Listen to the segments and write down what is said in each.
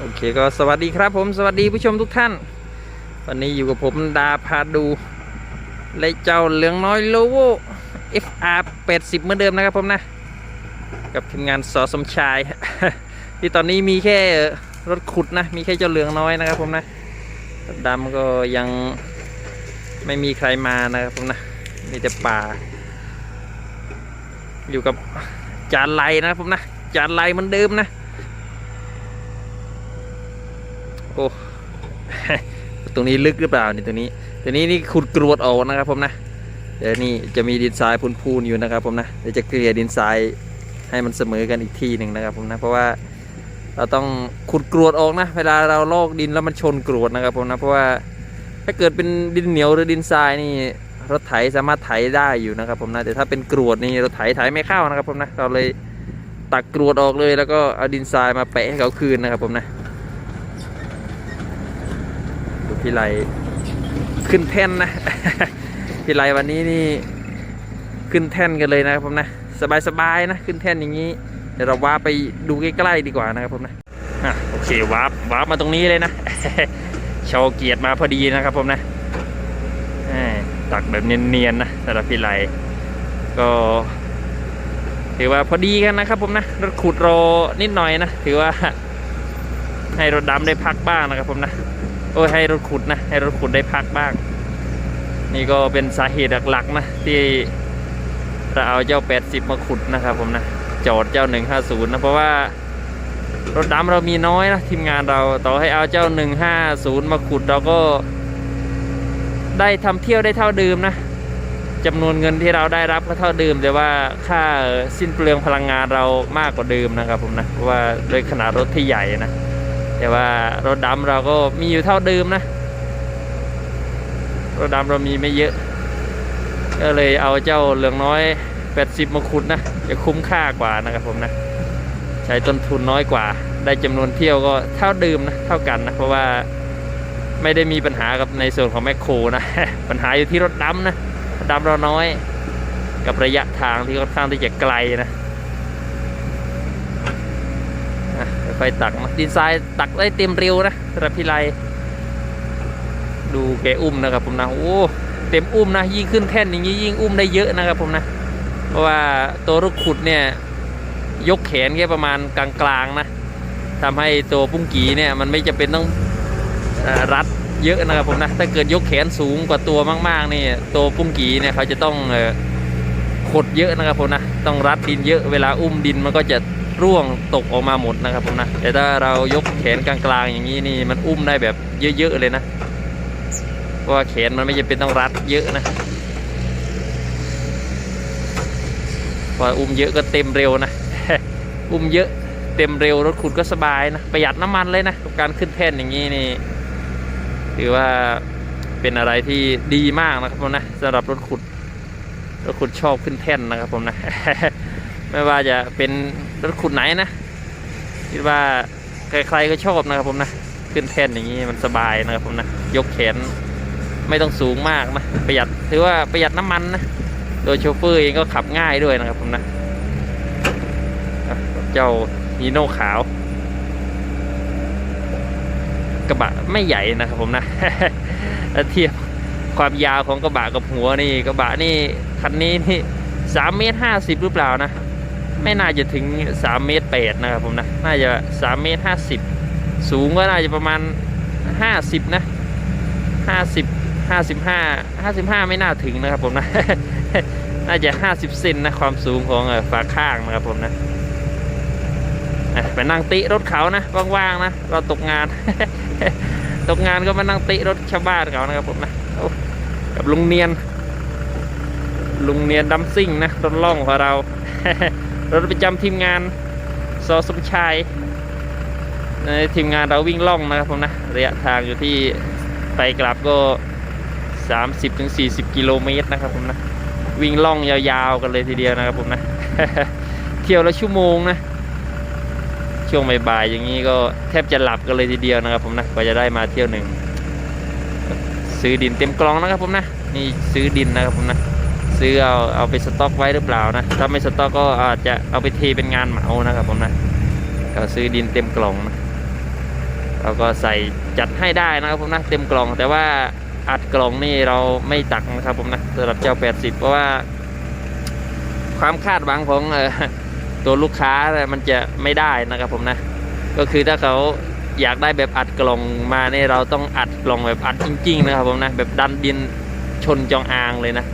โอเคก็สวัสดีครับผมสวัสดีผู้ชมทุกท่าน วันนี้อยู่กับผมดาพาดูเลยเจ้าเหลืองน้อยโลโว FR 80เหมือนเดิมนะครับผมนะ กับทีมงานสอสมชาย ที่ตอนนี้มีแค่รถขุดนะ มีแค่เจ้าเหลืองน้อยนะครับผมนะดำก็ยังไม่มีใครมานะครับผมนะมีแต่ป่า อยู่กับจานไลนะครับผมนะจานไลเหมือนเดิมนะ โอ้ ตรงนี้ลึกหรือเปล่านี่ตัวนี้ตัวนี้นี่ขุดกรวดออกนะครับผมนะเดี๋ยวนี่จะมีดินทรายพูนๆอยู่นะครับผมนะเดี๋ยวจะเกลี่ยดินทรายให้มันเสมอกันอีกทีหนึ่งนะครับผมนะเพราะว่าเราต้องขุดกรวดออกนะ เวลาเราลอกดินแล้วมันชนกรวดนะครับผมนะเพราะว่าถ้าเกิดเป็นดินเหนียวหรือดินทรายนี่รถไถสามารถไถได้อยู่นะครับผมนะแต่ถ้าเป็นกรวดนี่รถไถไถไม่เข้านะครับผมนะเราเลยตักกรวดออกเลยแล้วก็เอาดินทรายมาแปะให้เขาคืนนะครับผมนะ ดู พี่ไลขึ้นแท่นนะ พี่ไลวันนี้นี่ขึ้นแท่นกันเลยนะครับผมนะสบายๆนะขึ้นแท่นอย่างนี้เดี๋ยวเราว้าร์ปไปดูใกล้ๆดีกว่านะครับผมนะอะโอเควาร์ปวาร์ปมาตรงนี้เลยนะโชว์เกียรติมาพอดีนะครับผมนะตักแบบเนียนๆนะสำหรับพี่ไลก็ถือว่าพอดีกันนะครับผมนะรถขุดรอนิดหน่อยนะ ถือว่าให้รถดำได้พักบ้างนะครับผมนะ อ้ยให้รถขุดนะ ให้รถขุดได้พักบ้าง นี่ก็เป็นสาเหตุหลักๆนะ ที่เราเอาเจ้า 80 มาขุดนะครับผมนะ จอดเจ้า 150 นะ เพราะว่ารถดำเรามีน้อยนะ ทีมงานเราต่อให้เอาเจ้า 150 มาขุดเราก็ได้ทำเที่ยวได้เท่าเดิมนะจำนวนเงินที่เราได้รับก็เท่าเดิมแต่ว่าค่าสิ้นเปลืองพลังงานเรามากกว่าเดิมนะครับผมนะเพราะว่าด้วยขนาดรถที่ใหญ่นะ แต่ว่ารถดำเราก็มีอยู่เท่าเดิมนะ รถดำเรามีไม่เยอะ ก็เลยเอาเจ้าเหลืองน้อย 80 มาขุดนะจะคุ้มค่ากว่านะครับผมนะ ใช้ต้นทุนน้อยกว่า ได้จำนวนเที่ยวก็เท่าเดิมนะ เท่ากันนะ เพราะว่าไม่ได้มีปัญหากับในส่วนของแมคโครนะ ปัญหาอยู่ที่รถดำนะดำเราน้อย กับระยะทางที่ค่อนข้างที่จะไกลนะ อะค่อยๆตักนะดินทรายตักได้เต็มเร็วนะสำหรับพี่ไลดูแกอุ้มนะครับผมนะโอ้เต็มอุ้มนะยิ่งขึ้นแท่นอย่างนี้ยิ่งอุ้มได้เยอะนะครับผมนะ เพราะว่าตัวลูกขุดเนี่ยยกแขนแค่ประมาณกลางๆนะทำให้ตัวปุ้งกีเนี่ยมันไม่จะเป็นต้องรัดเยอะนะครับผมนะถ้าเกิดยกแขนสูงกว่าตัวมากๆนี่ตัวปุ้งกีเนี่ยเขาจะต้องขดเยอะนะครับผมนะต้องรัดดินเยอะเวลาอุ้มดินมันก็จะ ร่วงตกออกมาหมดนะครับผมนะแต่ถ้าเรายกแขนกลางๆ อย่างนี้นี่มันอุ้มได้แบบเยอะๆเลยนะเพราะว่าแขนมันไม่จำเป็นต้องรัดเยอะนะพออุ้มเยอะก็เต็มเร็วนะ อุ้มเยอะเต็มเร็วรถขุดก็สบายนะ ประหยัดน้ำมันเลยนะกับการขึ้นแท่นอย่างนี้นี่ถือว่าเป็นอะไรที่ดีมากนะครับผมนะสำหรับรถขุดรถขุดชอบขึ้นแท่นนะครับผมนะ ไม่ว่าจะเป็น รถขุดไหนนะคิดว่าใครๆก็ชอบนะครับผมนะขึ้นแท่นอย่างนี้มันสบายนะครับผมนะยกแขนไม่ต้องสูงมากนะประหยัดถือว่าประหยัดน้ำมันนะโดยโชเฟอร์เองก็ขับง่ายด้วยนะครับผมนะเจ้าฮีโน่ขาว กระบะไม่ใหญ่นะครับผมนะเทียบความยาวของกระบะกับหัวนี่กระบะนี่คันนี้นี่สามเมตรห้าสิบหรือเปล่านะ ไม่น่าจะถึง3เมตรแปดนะครับผมนะน่าจะ3เมตรห้าสิบสูงก็น่าจะประมาณ 50 นะ 50 55 55 ไม่น่าถึงนะครับผมนะ น่าจะ 50 เซนนะความสูงของฝาข้างนะครับผมนะไปนั่งติรถเขานะว่างๆนะเราตกงาน ตกงานก็มานั่งติรถชาวบ้านเขานะครับผมนะกับลุงเนียน ลุงเนียนดัมซิ่งนะรถล่องของเรา รถประจำทีมงานซอสมชายในทีมงานเราวิ่งล่องนะครับผมนะระยะทางอยู่ที่ไปกลับก็ 30-40 กิโลเมตรนะครับผมนะวิ่งล่องยาวๆกันเลยทีเดียวนะครับผมนะ เที่ยวละชั่วโมงนะ ช่วงบ่ายๆอย่างนี้ก็แทบจะหลับกันเลยทีเดียวนะครับผมนะกว่าจะได้มาเที่ยวหนึ่งซื้อดินเต็มกล่องนะครับผมนะนี่ซื้อดินนะครับผมนะ ซื้อเอาเอาไปสต็อกไว้หรือเปล่านะ ถ้าไม่สต็อกก็อาจจะเอาไปเทเป็นงานเหมานะครับผมนะก็ซื้อดินเต็มกล่องนะเราก็ใส่จัดให้ได้นะครับผมนะเต็มกล่อง แต่ว่าอัดกล่องนี่เราไม่ตักนะครับผมนะสำหรับเจ้า 80 เพราะว่า ความคาดหวังของออตัวลูกค้ามันจะไม่ได้นะครับผมนะ ก็คือถ้าเขาอยากได้แบบอัดกล่องมาเนี่ยเราต้องอัดกล่องแบบอัดจริงๆนะครับผมนะแบบดันดินชนจองอางเลยนะ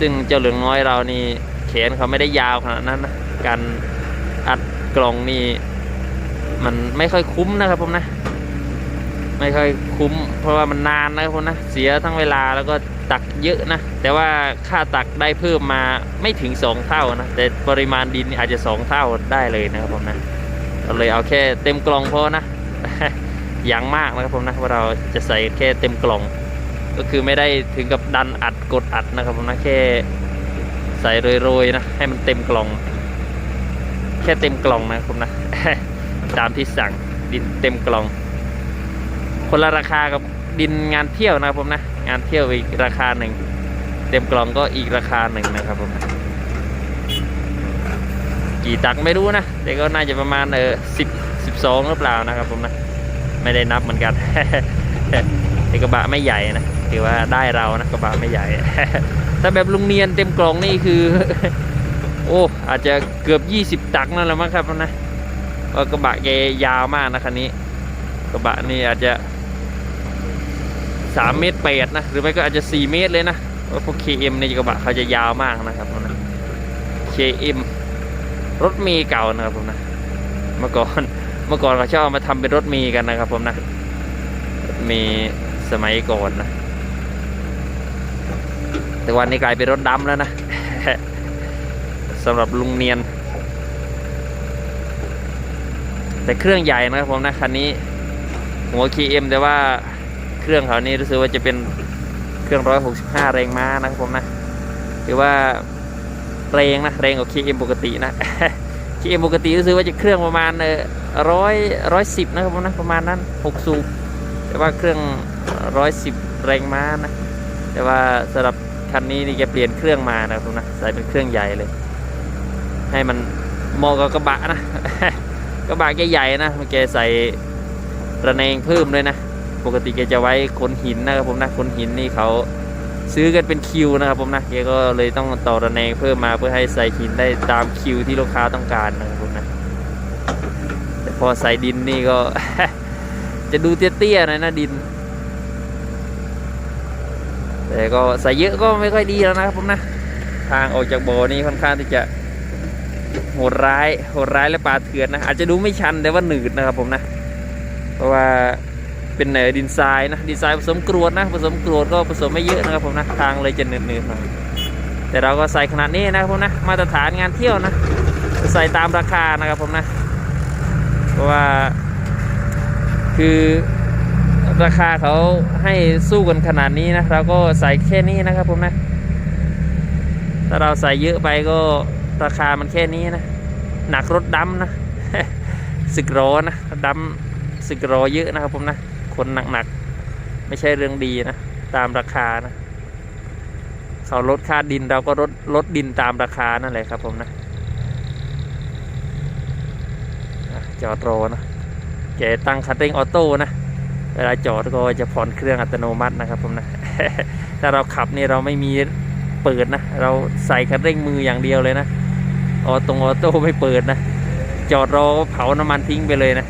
ซึ่งเจ้าเหลืองน้อยเรานี่แขนเขาไม่ได้ยาวขนาดนั้นนะการอัดกล่องนี่มันไม่ค่อยคุ้มนะครับผมนะ ไม่ค่อยคุ้ม เพราะว่ามันนานนะครับผมนะ เสียทั้งเวลาแล้วก็ตักเยอะนะ แต่ว่าค่าตักได้เพิ่มมาไม่ถึง 2 เท่านะ แต่ปริมาณดินนี่อาจจะ 2 เท่าได้เลยนะครับผมนะเราเลยเอาแค่เต็มกล่องพอนะ อย่างมากนะครับผมนะว่าเราจะใส่แค่เต็มกล่อง ก็คือไม่ได้ถึงกับดันอัดกดอัดนะครับผมนะแค่ใส่โรยๆนะให้มันเต็มกล่อง แค่เต็มกล่องนะครับผมนะตามที่สั่งดินเต็มกล่อง คนละราคากับดินงานเที่ยวนะครับผมนะ งานเที่ยวอีกราคาหนึ่งเต็มกล่องก็อีกราคาหนึ่งนะครับผมกี่ตักไม่รู้นะแต่ก็น่าจะประมาณเออสิบสิบสองหรือเปล่านะครับผมนะ ไม่ได้นับเหมือนกันแต่กระบะไม่ใหญ่นะ ถือว่าได้เรานะกระบะไม่ใหญ่ ถ้าแบบลุงเนียนเต็มกล่องนี่คือ โอ้อาจจะเกือบ 20 ตักนั่นแหละมั้งครับนะเพรากระบะแกยาวมากนะคันนี้ กระบะนี่อาจจะ3เมตรแปดนะหรือไม่ก็อาจจะ 4 เมตรเลยนะเพราะพวก KM ในกระบะเขาจะยาวมากนะครับนะ KM รถมีเก่านะครับผมนะเมื่อก่อนเมื่อก่อนเขาชอบมาทำเป็นรถมีกันนะครับผมนะมีสมัยก่อนนะ แต่วันนี้กลายเป็นรถดำแล้วนะสำหรับลุงเนียน แต่เครื่องใหญ่นะครับผมนะคันนี้ หัว KM แต่ว่าเครื่องเขานี่รู้สึกว่าจะเป็นเครื่อง 165 แรงม้านะครับผมนะถือว่าแรงนะแรงกว่า KM ปกตินะ KM ปกติรู้สึกว่าจะเครื่องประมาณเออร้อยร้อยสิบนะครับผมนะประมาณนั้น6สูบแต่ว่าเครื่องร้อยสิบแรงม้านะแต่ว่าสำหรับ คันนี้นี่แกเปลี่ยนเครื่องมานะครับผมนะใส่เป็นเครื่องใหญ่เลย ให้มันเหมาะกับกระบะนะกระบะแกใหญ่นะแกใส่ระแนงเพิ่มเลยนะ ปกติแกจะไว้ขนหินนะครับผมนะขนหินนี่เขาซื้อกันเป็นคิวนะครับผมนะแกก็เลยต้องต่อระแนงเพิ่มมาเพื่อให้ใส่หินได้ตามคิวที่ลูกค้าต้องการนะครับผมนะแต่พอใส่ดินนี่ก็ จะดูเตี้ยๆหน่อยนะดิน แต่ก็ใส่เยอะก็ไม่ค่อยดีแล้วนะครับผมนะ ทางออกจากบ่อนี่ค่อนข้างที่จะโหดร้ายโหดร้ายและป่าเถื่อนนะอาจจะดูไม่ชันแต่ว่าหนืดนะครับผมนะ เพราะว่าเป็นเนอดินทรายนะดินทรายผสมกรวดนะผสมกรวดก็ผสมไม่เยอะนะครับผมนะทางเลยจะหนืดๆหน่อยแต่เราก็ใส่ขนาดนี้นะครับผมนะมาตรฐานงานเที่ยวนะใส่ตามราคานะครับผมนะ เพราะว่าคือ ราคาเขาให้สู้กันขนาดนี้นะเราก็ใส่แค่นี้นะครับผมนะถ้าเราใส่เยอะไปก็ราคามันแค่นี้นะหนักรถดำนะสึกโรอนะดำสึกโรอเยอะนะครับผมนะคนหนักๆไม่ใช่เรื่องดีนะตามราคานะเขาลดค่าดินเราก็ลดลดดินตามราคานั่นแหละครับผมนะจอดรอนะแกตั้งคันเร่งออโต้นะ เวลาจอดก็จะผ่อนเครื่องอัตโนมัตินะครับผมนะ ถ้าเราขับนี่เราไม่มีเปิดนะ เราใส่คันเร่งมืออย่างเดียวเลยนะ ออตรงออโต้ไม่เปิดนะ จอดรอเผาน้ำมันทิ้งไปเลยนะ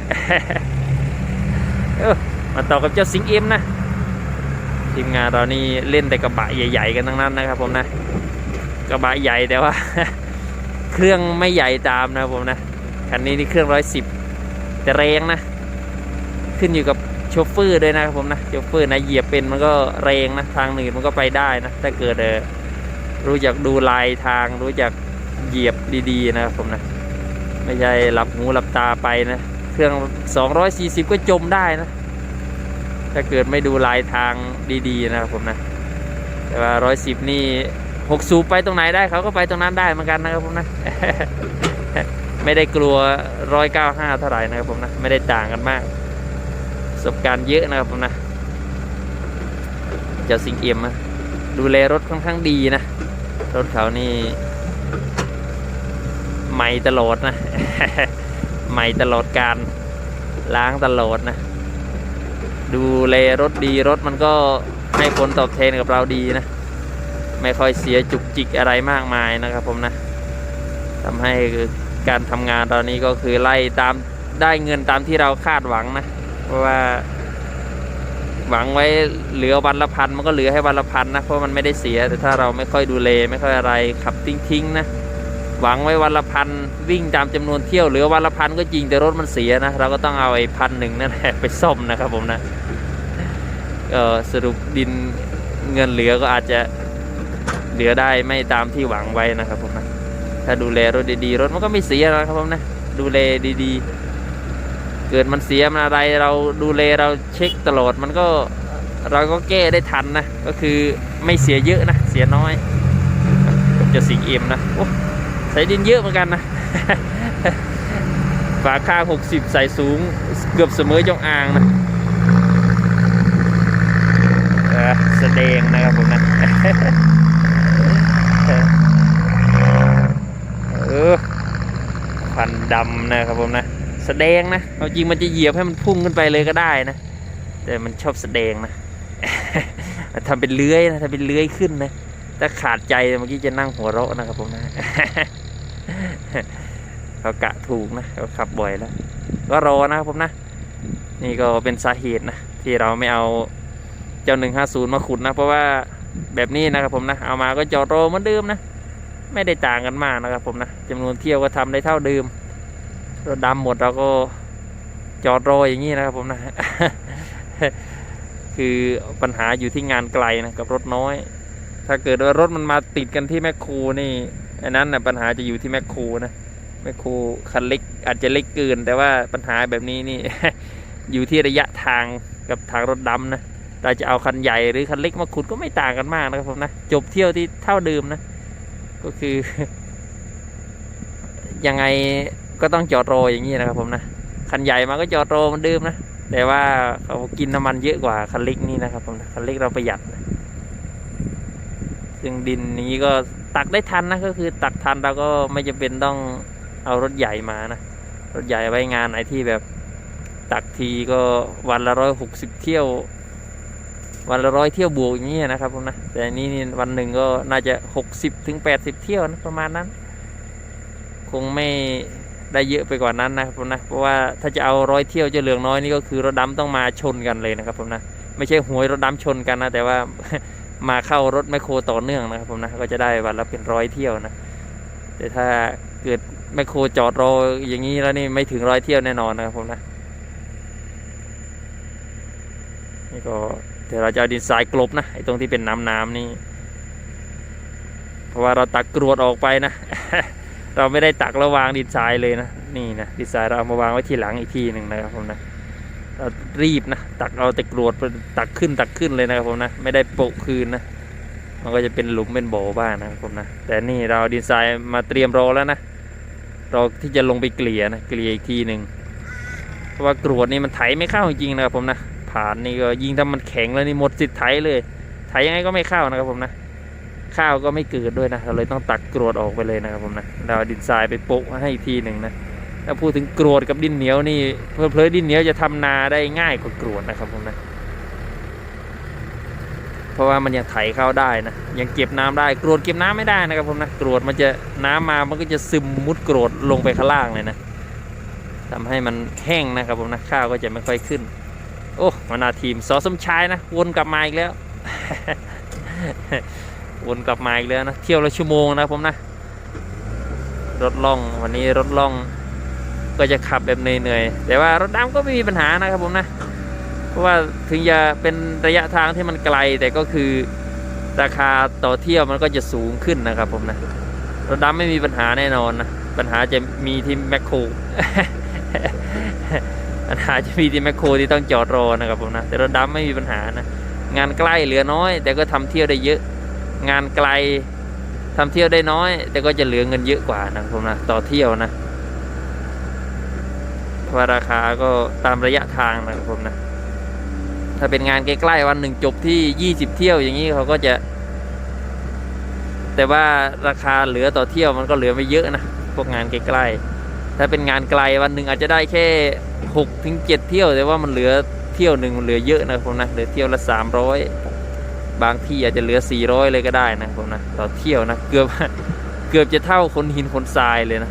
มาต่อกับเจ้าสิงเอ็มนะ ทีมงานเรานี่เล่นแต่กระบะใหญ่ ๆ กันทั้งนั้นนะครับผมนะ กระบะใหญ่แต่ว่า เครื่องไม่ใหญ่ตามนะครับผมนะ คันนี้นี่เครื่องร้อยสิบแต่แรงนะ ขึ้นอยู่กับ โชเฟอร์ด้วยนะครับผมนะโชเฟอร์นะเหยียบเป็นมันก็แรงนะทางหนึ่งมันก็ไปได้นะถ้าเกิดเออรู้จักดูลายทางรู้จักเหยียบดีๆนะครับผมนะไม่ใช่หลับหูหลับตาไปนะเครื่อง 240 ก็จมได้นะ ถ้าเกิดไม่ดูลายทางดีๆนะครับผมนะแต่ว่า 110 นี่6สูบไปตรงไหนได้เขาก็ไปตรงนั้นได้เหมือนกันนะครับผมนะไม่ได้กลัว 195 เท่าไหร่นะครับผมนะ ไม่ได้ต่างกันมาก ประสบการณ์เยอะนะครับผมนะเจ้าสิงเอ็มนะดูแลรถค่อนข้างดีนะ รถเขานี่ใหม่ตลอดนะ ใหม่ตลอดการล้างตลอดนะ ดูแลรถดีรถมันก็ให้ผลตอบแทนกับเราดีนะ ไม่ค่อยเสียจุกจิกอะไรมากมายนะครับผมนะทำให้การทำงานตอนนี้ก็คือไล่ตามได้เงินตามที่เราคาดหวังนะ เพราะว่า หวังไว้เหลือวันละพันมันก็เหลือให้วันละพันนะ เพราะมันไม่ได้เสีย แต่ถ้าเราไม่ค่อยดูแลไม่ค่อยอะไรขับทิ้งๆนะหวังไว้วันละพันวิ่งตามจำนวนเที่ยวเหลือวันละพันก็จริงแต่รถมันเสียนะเราก็ต้องเอาไอ้พันหนึ่งนั่นแหละไปซ่อมนะครับผมนะเออสรุปดินเงินเหลือก็อาจจะเหลือได้ไม่ตามที่หวังไว้นะครับผมนะถ้าดูแลรถดีๆรถมันก็ไม่เสียนะครับผมนะดูแลดีๆ เกิดมันเสียมันอะไรเราดูแลเราเช็คตลอดมันก็เราก็แก้ได้ทันนะ ก็คือไม่เสียเยอะนะ เสียน้อยจะสิงเอ็มนะโอ้ใส่ดินเยอะเหมือนกันนะฝาข้าง 60 ใส่สูงเกือบเสมอจงอางนะแสดงนะครับผมนะเออควันดำนะครับผมนะ แสดงนะเอาจริงมันจะเหยียบให้มันพุ่งขึ้นไปเลยก็ได้นะ แต่มันชอบแสดงนะทำเป็นเลื้อยนะทำเป็นเลื้อยขึ้นนะถ้าขาดใจเมื่อกี้จะนั่งหัวเราะนะครับผมนะเขากะถูกนะเขาขับบ่อยแล้ว ก็รอนะครับผมนะ นี่ก็เป็นสาเหตุนะที่เราไม่เอาเจ้าหนึ่งห้าศูนย์มาขุดนะ เพราะว่าแบบนี้นะครับผมนะ เอามาก็จอดรอเหมือนเดิมนะ ไม่ได้ต่างกันมากนะครับผมนะจำนวนเที่ยวก็ทำได้เท่าเดิม รถดำหมดเราก็จอดรออย่างนี้นะครับผมนะ คือปัญหาอยู่ที่งานไกลนะกับรถน้อย ถ้าเกิดว่ารถมันมาติดกันที่แมคโครนี่อันนั้นนะปัญหาจะอยู่ที่แมคโครนะแมคโครคันเล็กอาจจะเล็กเกิน แต่ว่าปัญหาแบบนี้นี่ อยู่ที่ระยะทางกับทางรถดำนะเราจะเอาคันใหญ่หรือคันเล็กมาขุดก็ไม่ต่างกันมากนะครับผมนะจบเที่ยวที่เท่าเดิมนะ ก็คือยังไง ก็ต้องจอดรออย่างนี้นะครับผมนะคันใหญ่มาก็จอดรอมือนเดิมนะแต่ว่าเขากินน้ำมันเยอะกว่าคันเล็กนี่นะครับผมนะคันเล็กเราประหยัดนะซึ่งดินนี้ก็ตักได้ทันนะก็คือตักทันเราก็ไม่จำเป็นต้องเอารถใหญ่มานะรถใหญ่ไว้งานไหนที่แบบตักทีก็วันละร้อยหกสิบเที่ยว วันละร้อยเที่ยวบวกอย่างนี้นะครับผมนะแต่นนี้นี่วันหนึ่งก็น่าจะหกสิบถึงแปดสิบเที่ยวนะประมาณนั้น คงไม่ ได้เยอะไปกว่านั้นนะครับผมนะเพราะว่าถ้าจะเอาร้อยเที่ยวจะเหลืองน้อยนี่ก็คือรถดำต้องมาชนกันเลยนะครับผมนะไม่ใช่หวยรถดำชนกันนะแต่ว่ามาเข้ารถแมโครต่อเนื่องนะครับผมนะก็จะได้วันละเป็นร้อยเที่ยวนะแต่ถ้าเกิดแมโครจอดรออย่างนี้แล้วนี่ไม่ถึงร้อยเที่ยวแน่นอนนะครับผมนะนี่ก็เดี๋ยวเราจะเอาดินทรายกลบนะไอ้ตรงที่เป็นน้ำน้ำนี่ เพราะว่าเราตักกรวดออกไปนะ เราไม่ได้ตักแล้วางดินทรายเลยนะนี่นะดินทรายเราเอามาวางไว้ทีหลังอีกทีหนึ่งนะครับผมนะเรารีบนะตักเอาแต่กรวดไปตักขึ้นตักขึ้นเลยนะครับผมนะไม่ได้โปะคืนนะมันก็จะเป็นหลุมเป็นบ่อบ้างนะครับผมนะแต่นี่เราดินทรายมาเตรียมรอแล้วนะรอที่จะลงไปเกลี่ยนะเกลี่ยอีกทีหนึ่งเพราะว่ากรวดนี่มันไถไม่เข้าจริงๆนะครับผมนะผ่านนี่ก็ยิงถ้ามันแข็งแล้วนี่หมดสิทธิ์ไถเลยไถยังไงก็ไม่เข้านะครับผมนะ ข้าวก็ไม่เกิดด้วยนะเราเลยต้องตักกรวดออกไปเลยนะครับผมนะเราดินทรายไปโปะให้อีกทีหนึ่งนะถ้าพูดถึงกรวดกับดินเหนียวนี่เพลเพลดินเหนียวจะทำนาได้ง่ายกว่ากรวดนะครับผมนะเพราะว่ามันยังไถเข้าได้นะยังเก็บน้ำได้กรวดเก็บน้ำไม่ได้นะครับผมนะกรวดมันจะน้ำมามันก็จะซึมมุดกรวดลงไปข้างล่างเลยนะทำให้มันแห้งนะครับผมนะข้าวก็จะไม่ค่อยขึ้น โอ้มานาทีมสอสมชายนะวนกลับมาอีกแล้ว วนกลับมาอีกแล้วนะ เที่ยวละชั่วโมงนะผมนะ รถล่องวันนี้รถล่องก็จะขับแบบเหนื่อยๆแต่ว่ารถดำก็ไม่มีปัญหานะครับผมนะ เพราะว่าถึงจะเป็นระยะทางที่มันไกลแต่ก็คือราคาต่อเที่ยวมันก็จะสูงขึ้นนะครับผมนะ รถดำไม่มีปัญหาแน่นอนนะ ปัญหาจะมีที่แมคโครปัญหาจะมีที่แมคโครที่ต้องจอดรอนะครับผมนะ แต่รถดำไม่มีปัญหานะ งานใกล้เหลือน้อย แต่ก็ทำเที่ยวได้เยอะ งานไกลทำเที่ยวได้น้อย แต่ก็จะเหลือเงินเยอะกว่านะครับผมนะต่อเที่ยวนะเพราะว่าราคาก็ตามระยะทางนะครับผมนะ ถ้าเป็นงานใกล้ๆวันหนึ่งจบที่ยี่สิบเที่ยวอย่างนี้เขาก็จะ แต่ว่าราคาเหลือต่อเที่ยวมันก็เหลือไม่เยอะนะพวกงานใกล้ๆถ้าเป็นงานไกลวันหนึ่งอาจจะได้แค่หกถึงเจ็ดเที่ยว แต่ว่ามันเหลือเที่ยวหนึ่งมันเหลือเยอะนะครับผมนะเหลือเที่ยวละสามร้อย บางที่อาจจะเหลือสี่ร้อยเลยก็ได้นะผมนะต่อเที่ยวนะเกือบเกือบจะเท่าคนหินคนทรายเลยนะ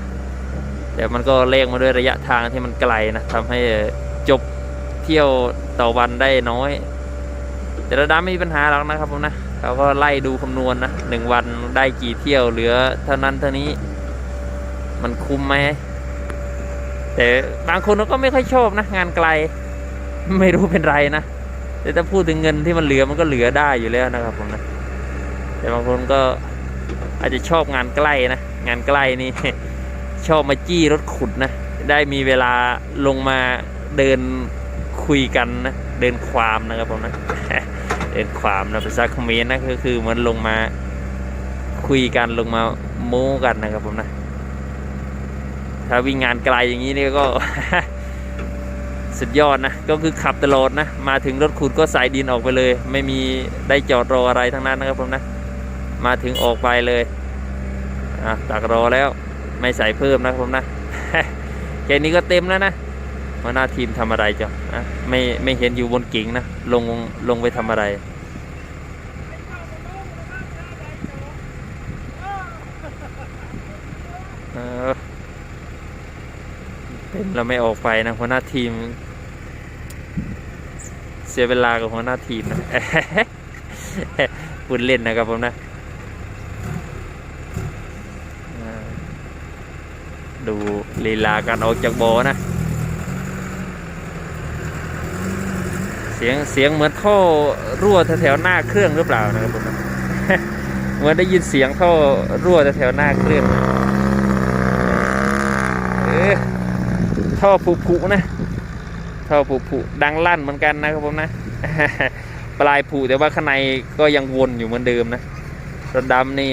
แต่มันก็เลขมาด้วยระยะทางที่มันไกลนะทำให้จบเที่ยวต่อวันได้น้อย แต่ระดับไม่มีปัญหาหรอกนะครับผมนะเขาก็ไล่ดูคำนวณนะหนึ่งวันได้กี่เที่ยวเหลือเท่านั้นเท่านี้มันคุ้มไหมแต่บางคนเขาก็ไม่ค่อยชอบนะงานไกล ไม่รู้เป็นไรนะ แต่ถ้าพูดถึงเงินที่มันเหลือมันก็เหลือได้อยู่แล้วนะครับผมนะแต่บางคนก็อาจจะชอบงานใกล้นะงานใกล้นี่ชอบมาจี้รถขุดนะได้มีเวลาลงมาเดินคุยกันนะเดินความนะครับผมนะเดินความนะภาษาเขมรนะก็คือเหมันลงมาคุยกันลงมาโม้กันนะครับผมนะถ้าวิ่งงานไกลอย่างนี้นี่ก็ สุดยอดนะ ก็คือขับตลอดนะ มาถึงรถขุดก็ใส่ดินออกไปเลย ไม่มีได้จอดรออะไรทั้งนั้นนะครับผมนะ มาถึงออกไปเลยอะตักรอแล้วไม่ใส่เพิ่มนะครับผมนะแค่นี้ก็เต็มแล้วนะหัวหน้าทีมทำอะไรจ้ะอะไม่ไม่เห็นอยู่บนกิ่งนะ ลงลงไปทำอะไรเออเต็มเราไม่ออกไปนะหัวหน้าทีม เสียเวลากับหัวหน้าทีมนะพูดเล่นนะครับผมนะ ดูลีลาการออกจากบ่อนะ เสียงเสียงเหมือนท่อรั่วแถวหน้าเครื่องหรือเปล่านะครับผมนะเหมือนได้ยินเสียงท่อรั่วแถวหน้าเครื่องเออท่อผุๆนะ ท่อผุผุดังลั่นเหมือนกันนะครับผมนะปลายผุแต่ว่าข้างในก็ยังวนอยู่เหมือนเดิมนะรถดำนี่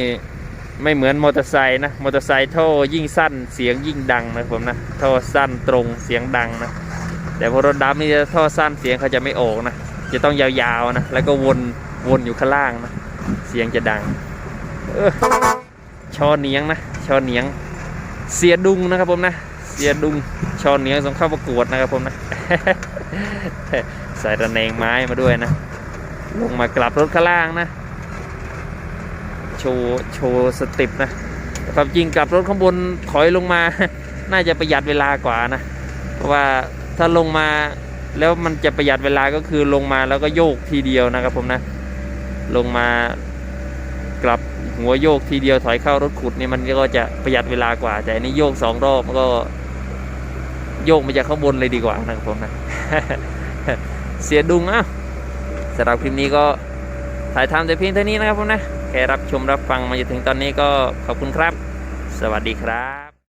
ไม่เหมือนมอเตอร์ไซค์นะมอเตอร์ไซค์ท่อยิ่งสั้นเสียงยิ่งดังนะครับผมนะท่อสั้นตรงเสียงดังนะแต่พอรถดำนี่จะท่อสั้นเสียงเขาจะไม่ออกนะจะต้องยาวๆนะแล้วก็วนวนอยู่ข้างล่างนะเสียงจะดังออชอเนียงนะชอเนียงเสียดุงนะครับผมนะเสียดุงชอเนียงส่งเข้าประกวดนะครับผมนะ ใส่ระแนงไม้มาด้วยนะ ลงมากลับรถข้างล่างนะ โชว์โชว์สติปนะความจริงกลับรถข้างบนถอยลงมา น่าจะประหยัดเวลากว่านะ เพราะว่าถ้าลงมาแล้วมันจะประหยัดเวลาก็คือลงมาแล้วก็โยกทีเดียวนะครับผมนะ ลงมากลับหัวโยกทีเดียวถอยเข้ารถขุดนี่มันก็จะประหยัดเวลากว่า แต่อันนี้โยกสองรอบมันก็ โยกมาจากข้างบนเลยดีกว่านะครับผมนะ เสียดุงอะสำหรับคลิปนี้ก็ถ่ายทำแต่เพียงเท่านี้นะครับผมนะแค่รับชมรับฟังมาจนถึงตอนนี้ก็ขอบคุณครับ สวัสดีครับ